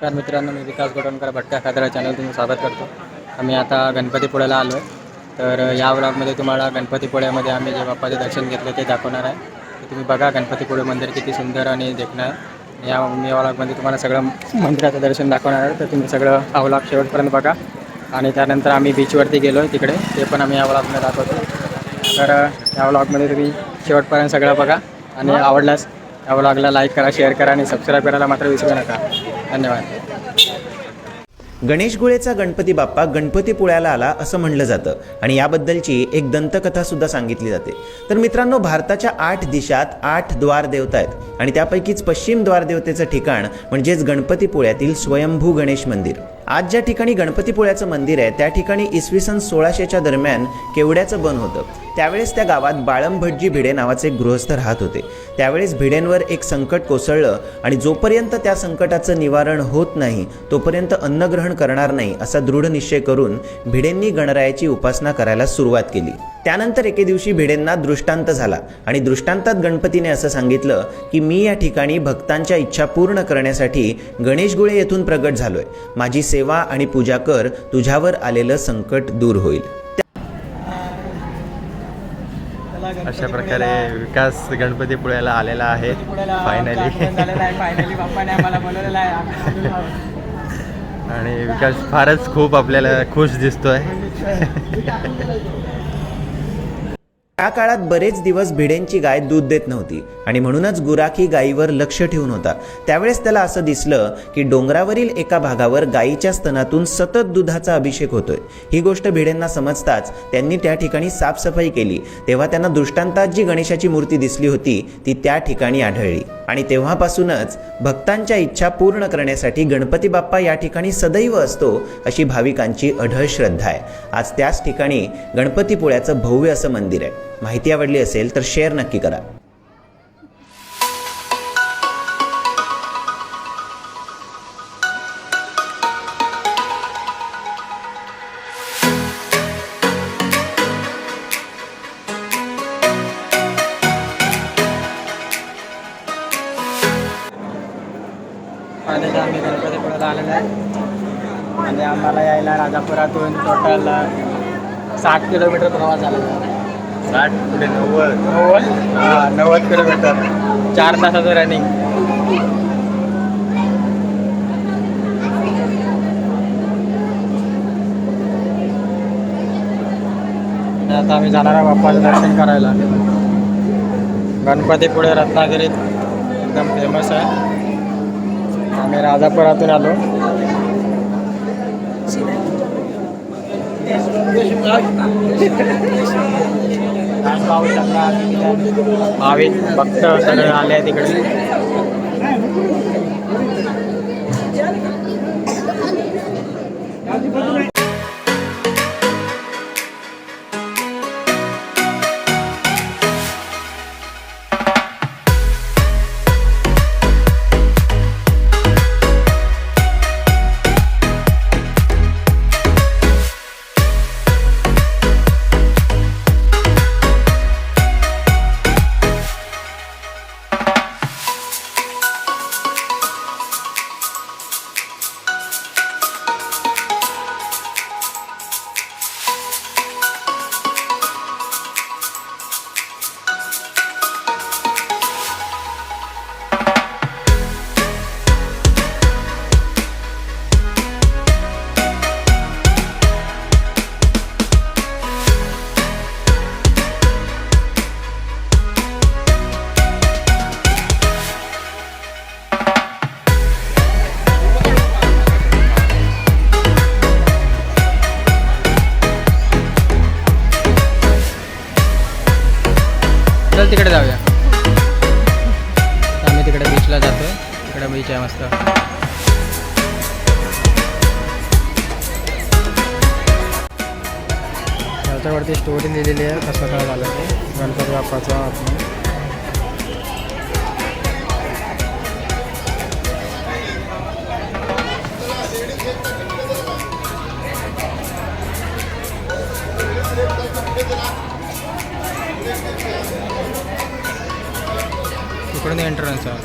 नमस्कार मित्रांनो मी विकास गोटणकर भटका खादरा चॅनल तुम्ही स्वागत करतो. आम्ही आता गणपतीपुळ्याला आलो आहे. तर या व्लॉगमध्ये तुम्हाला गणपतीपुळ्यामध्ये आम्ही जे बाप्पाचे दर्शन घेतले ते दाखवणार आहे. तर तुम्ही बघा गणपतीपुळे मंदिर किती सुंदर आणि देखणार या मी या व्लॉगमध्ये तुम्हाला सगळं मंदिराचं दर्शन दाखवणार आहे. तर तुम्ही सगळं हा व्लॉग शेवटपर्यंत बघा. आणि त्यानंतर आम्ही बीचवरती गेलो आहे तिकडे. ते पण आम्ही या व्लॉगमध्ये दाखवतो. तर या व्लॉगमध्ये तुम्ही शेवटपर्यंत सगळं बघा. आणि आवडल्यास या व्लॉगला लाईक करा शेअर करा आणि सबस्क्राईब करायला मात्र विसरू नका. धन्यवाद. गणेश गुळेचा गणपती बाप्पा गणपतीपुळ्याला आला असं म्हणलं जातं आणि याबद्दलची एक दंतकथा सुद्धा सांगितली जाते. तर मित्रांनो भारताच्या आठ दिशात आठ द्वार देवता आहेत आणि त्यापैकीच पश्चिम द्वार देवतेचं ठिकाण म्हणजेच गणपतीपुळ्यातील स्वयंभू गणेश मंदिर. आज ज्या ठिकाणी गणपतीपुळ्याचं मंदिर आहे त्या ठिकाणी इसवी सन सोळाशेच्या दरम्यान केवड्याचं बन होतं. त्यावेळेस त्या गावात बाळम भटजी भिडे नावाचे गृहस्थ राहत होते. त्यावेळेस भिडेंवर एक संकट कोसळलं आणि जोपर्यंत त्या संकटाचं निवारण होत नाही तोपर्यंत अन्नग्रहण करणार नाही असा दृढ निश्चय करून भिडेंनी गणरायाची उपासना करायला सुरुवात केली. त्यानंतर एके दिवशी भिडेंना दृष्टांत झाला आणि दृष्टांतात गणपतीने असं सांगितलं की मी या ठिकाणी भक्तांच्या इच्छा पूर्ण करण्यासाठी गणेशगुळे येथून प्रगट झालोय. माझी सेवा आणि पूजा कर तुझ्यावर आलेलं संकट दूर होईल. अशा प्रकारे विकास गणपतीपुळ्याला आलेला आहे. फायनली आणि विकास फारच खूप आपल्याला खुश दिसतोय. त्या काळात बरेच दिवस भिडेंची गाय दूध देत नव्हती आणि म्हणूनच गुराखी गायीवर लक्ष ठेवून होता. त्यावेळेस त्याला असं दिसलं की डोंगरावरील एका भागावर गायीच्या स्तनातून सतत दुधाचा अभिषेक होतोय. ही गोष्ट भिडेंना समजताच त्यांनी त्या ठिकाणी साफसफाई केली. तेव्हा त्यांना दृष्टांतात जी गणेशाची मूर्ती दिसली होती ती त्या ठिकाणी आढळली. आणि तेव्हापासूनच भक्तांच्या इच्छा पूर्ण करण्यासाठी गणपती बाप्पा या ठिकाणी सदैव असतो अशी भाविकांची अढळ श्रद्धा आहे. आज त्याच ठिकाणी गणपतीपुळ्याचं भव्य असं मंदिर आहे. माहिती आवडली असेल तर शेअर नक्की करा. आणि आम्ही गणपतीपुळ्याला आलेलो आहे. आणि आम्हाला यायला राजापुरातून टोटल साठ किलोमीटर प्रवास झाला साठ पुढे नव्वद. नव्वद? हां नव्वद किलोमीटर. चार तासाचं रनिंग आता आम्ही जाणार आहे बाप्पाचं दर्शन करायला. गणपतीपुळे रत्नागिरीत एकदम फेमस आहे. आम्ही राजापुरातून आलो. पाहू शकता भाविक भक्त सगळे आले तिकडे. चल तिकडे जाऊया. आम्ही तिकडे बीचला जातो तिकडे बीच आहे मस्त. त्याच्यावरती स्टोरी लिहिलेली आहे कसं काय झालं ते. गणपती बाप्पाचा आत्मा. तिकडून एंट्रन्स आहे.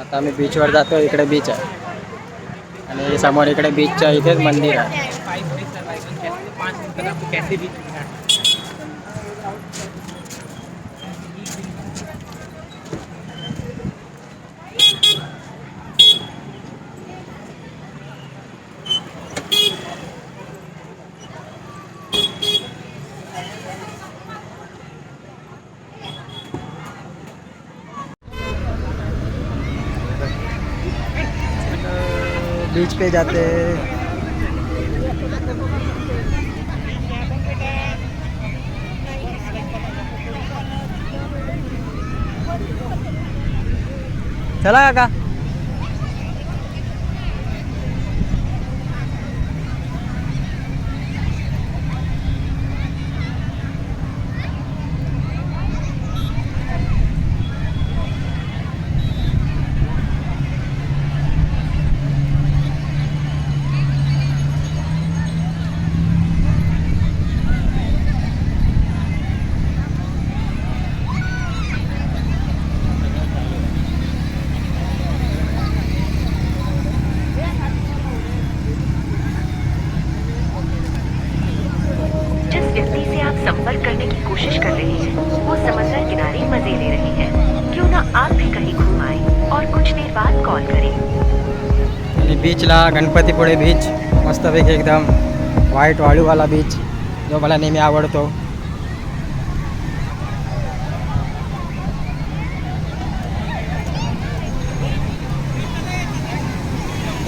आता आम्ही बीचवर जातो इकडे बीच आहे. आणि समोर इकडे बीचच्या इथेच मंदिर आहे. बीच पे जाते चला काका। दे ले रही है। क्यों ना आप भी कहीं घूम आए और कुछ देर बाद कॉल करें। बीचला गणपतीपुळे बीच मस्तपैकी एकदम व्हाईट वाळूवाला बीच जो मला नेहमी आवडतो.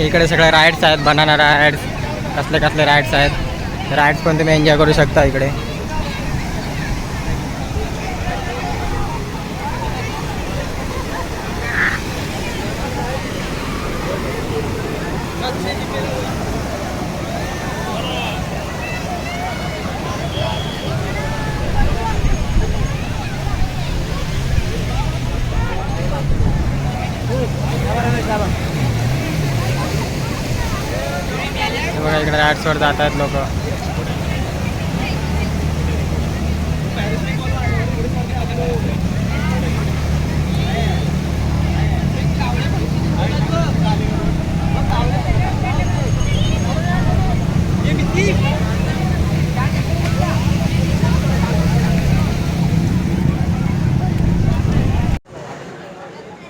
इकडे सगळे राईड्स आहेत बनाना राईड्स कसले कसले राईड्स आहेत. राईड्स पण तुम्ही एन्जॉय करू शकता इकडे हे बघा इकडे राईड्सवर जात आहेत लोक.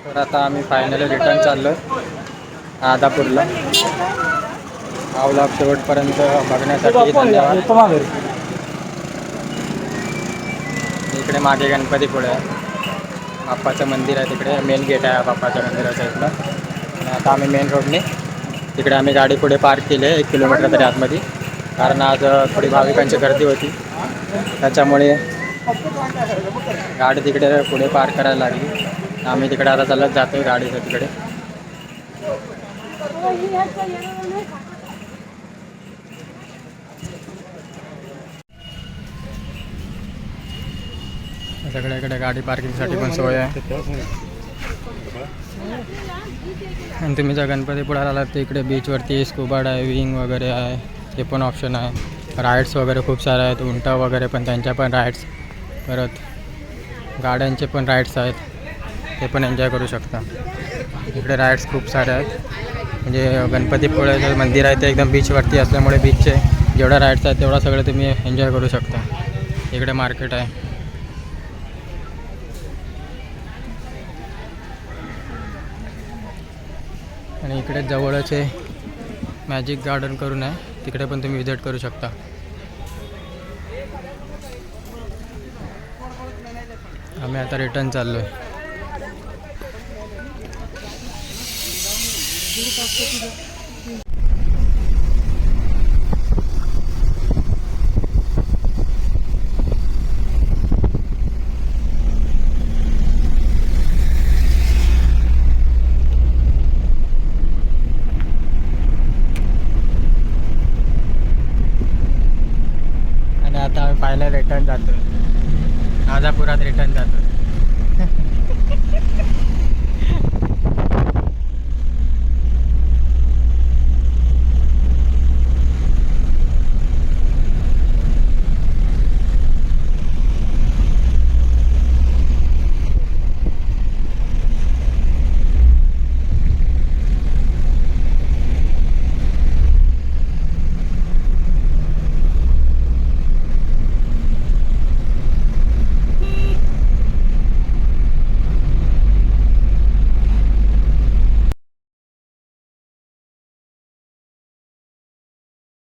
तर आता आम्ही फायनली रिटर्न चाललो आदापूरला. हा व्लॉग शेवटपर्यंत बघण्यासाठी धन्यवाद. इकडे मागे गणपतीपुळे आहे बाप्पाचं मंदिर आहे तिकडे. मेन गेट आहे बाप्पाच्या मंदिराच्या इथलं आणि आता आम्ही मेन रोडने तिकडे आम्ही गाडी पुढे पार्क केली आहे. एक किलोमीटर तरी आतमध्ये. कारण आज थोडी भाविकांची गर्दी होती. त्याच्यामुळे गाडी तिकडे पुढे पार्क करायला लागली. आम्ही तिकडे आता चालत जातो गाडीचं तिकडे. सगळ्याकडे गाडी पार्किंगसाठी पण सोय आहे. आणि तुम्ही जर गणपतीपुळ्याला आलात तर इकडे बीचवरती स्कूबा डायविंग वगैरे आहे. ते पण ऑप्शन आहे. राईड्स वगैरे खूप सारे आहेत. उंटा वगैरे पण त्यांच्या पण राईड्स परत गाड्यांचे पण राईड्स आहेत. ते पण एन्जॉय करू शकता. इकडे राईड्स खूप सारे आहेत. म्हणजे गणपतीपुळे मंदिर आहे ते एकदम बीचवरती असल्यामुळे बीचचे जेवढ्या राईड्स आहेत तेवढा सगळं तुम्ही एन्जॉय करू शकता. इकडे मार्केट आहे. आणि इकडे जवळच आहे मॅजिक गार्डन करून आहे. तिकडे पण तुम्ही विजिट करू शकता. आम्ही आता रिटर्न चाललो आहे आणि आता आम्ही पाहायला रिटर्न जातो राजापुरात रिटर्न जातो